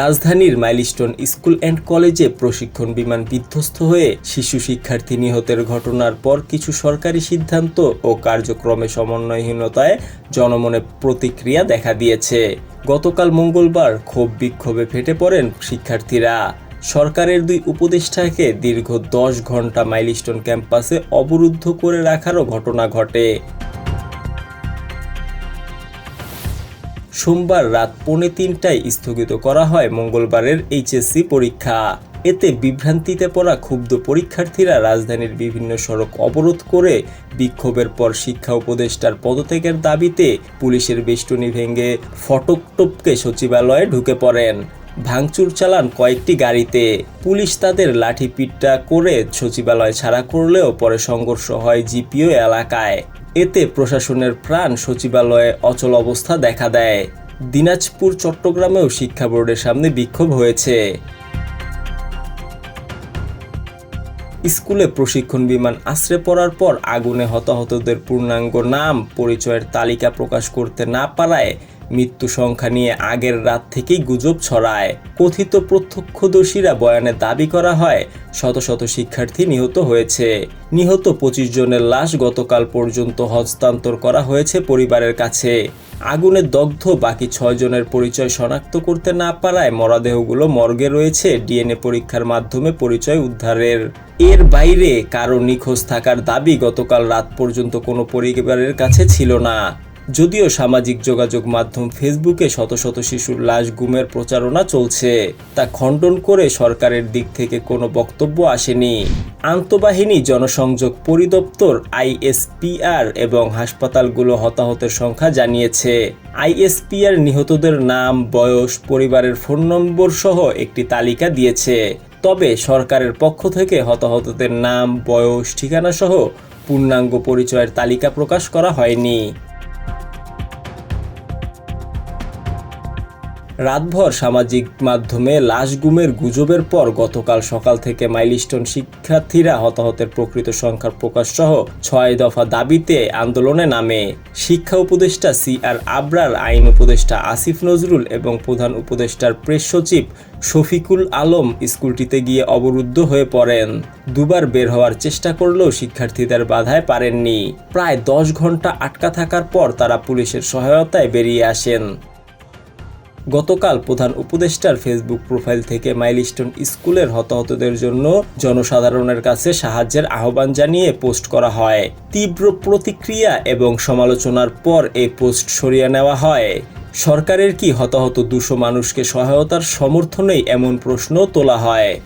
রাজধানীর milestone school and কলেজে প্রশিক্ষণ বিমান বিধ্বস্ত হয়ে শিশু শিক্ষার্থী নিহতের ঘটনার পর কিছু সরকারি সিদ্ধান্ত ও কার্যক্রমে সমন্বয়হীনতায় জনমনে প্রতিক্রিয়া দেখা দিয়েছে। গতকাল মঙ্গলবার ক্ষোভ বিক্ষোভে ফেটে পড়েন শিক্ষার্থীরা। সরকারের দুই উপদেষ্টাকে দীর্ঘ দশ ঘণ্টা মাইলস্টোন ক্যাম্পাসে অবরুদ্ধ করে রাখারও ঘটনা ঘটে। সোমবার রাত পৌনে তিনটায় স্থগিত করা হয় মঙ্গলবারের এইচএসসি পরীক্ষা। এতে বিভ্রান্তিতে পড়া ক্ষুব্ধ পরীক্ষার্থীরা রাজধানীর বিভিন্ন সড়ক অবরোধ করে বিক্ষোভের পর শিক্ষা উপদেষ্টার পদত্যাগের দাবিতে পুলিশের বেষ্টনী ভেঙে ফটক টপকে সচিবালয়ে ঢুকে পড়েন। ভাঙচুর চালান কয়েকটি গাড়িতে। পুলিশ তাদের লাঠিপিট্টা করে সচিবালয় ছাড়া করলেও পরে সংঘর্ষ হয় জিপিও এলাকায়। এতে প্রশাসনের প্রাণ সচিবালয়ে অচল অবস্থা দেখা দেয়। দিনাজপুর, চট্টগ্রামেও শিক্ষা বোর্ডের সামনে বিক্ষোভ হয়েছে। স্কুলে প্রশিক্ষণ বিমান আশ্রে পড়ার পর আগুনে হতাহতদের পূর্ণাঙ্গ নাম পরিচয়ের তালিকা প্রকাশ করতে না পারায় মৃত্যু সংখ্যা নিয়ে আগের রাত থেকেই গুজব ছড়ায়। কথিত প্রত্যক্ষদর্শীরা বয়ানে দাবি করা হয়, শত শত শিক্ষার্থী নিহত হয়েছে। নিহত পঁচিশ জনের লাশ গতকাল পর্যন্ত হস্তান্তর করা হয়েছে পরিবারের কাছে। আগুনে দগ্ধ বাকি ছয় জনের পরিচয় শনাক্ত করতে না পারায় মরদেহগুলো মর্গে রয়েছে, ডিএনএ পরীক্ষার মাধ্যমে পরিচয় উদ্ধারের। এর বাইরে কারও নিখোঁজ থাকার দাবি গতকাল রাত পর্যন্ত কোনো পরিবারের কাছে ছিল না। যদিও সামাজিক যোগাযোগ মাধ্যম ফেসবুকে শত শত শিশুর লাশ গুমের প্রচারণা চলছে, তা খণ্ডন করে সরকারের দিক থেকে কোনো বক্তব্য আসেনি। আন্তঃবাহিনী জনসংযোগ পরিদপ্তর আইএসপিআর এবং হাসপাতালগুলো হতাহতের সংখ্যা জানিয়েছে। আইএসপিআর নিহতদের নাম, বয়স, পরিবারের ফোন নম্বর সহ একটি তালিকা দিয়েছে। তবে সরকারের পক্ষ থেকে হতাহতদের নাম, বয়স, ঠিকানা সহ পূর্ণাঙ্গ পরিচয়ের তালিকা প্রকাশ করা হয়নি। রাতভর সামাজিক মাধ্যমে লাশ গুমের গুজবের পর গতকাল সকাল থেকে মাইলস্টোন শিক্ষার্থীরা হতাহতের প্রকৃত সংখ্যার প্রকাশ সহ ছয় দফা দাবিতে আন্দোলনে নামে। শিক্ষা উপদেষ্টা সি আর আবরার, আইন উপদেষ্টা আসিফ নজরুল এবং প্রধান উপদেষ্টার প্রেস সচিব শফিকুল আলম স্কুলটিতে গিয়ে অবরুদ্ধ হয়ে পড়েন। দুবার বের হওয়ার চেষ্টা করলেও শিক্ষার্থীদের বাধায় পারেননি। প্রায় দশ ঘণ্টা আটকা থাকার পর তারা পুলিশের সহায়তায় বেরিয়ে আসেন। গতকাল প্রধান উপদেষ্টার ফেসবুক প্রোফাইল থেকে মাইলস্টোন স্কুলের হতাহতদের জন্য জনসাধারণের কাছে সাহায্যের আহ্বান জানিয়ে পোস্ট করা হয়। তীব্র প্রতিক্রিয়া এবং সমালোচনার পর এই পোস্ট সরিয়ে নেওয়া হয়। সরকারের কি হতাহত দুশো মানুষকে সহায়তার সমর্থনেই এমন প্রশ্ন তোলা হয়?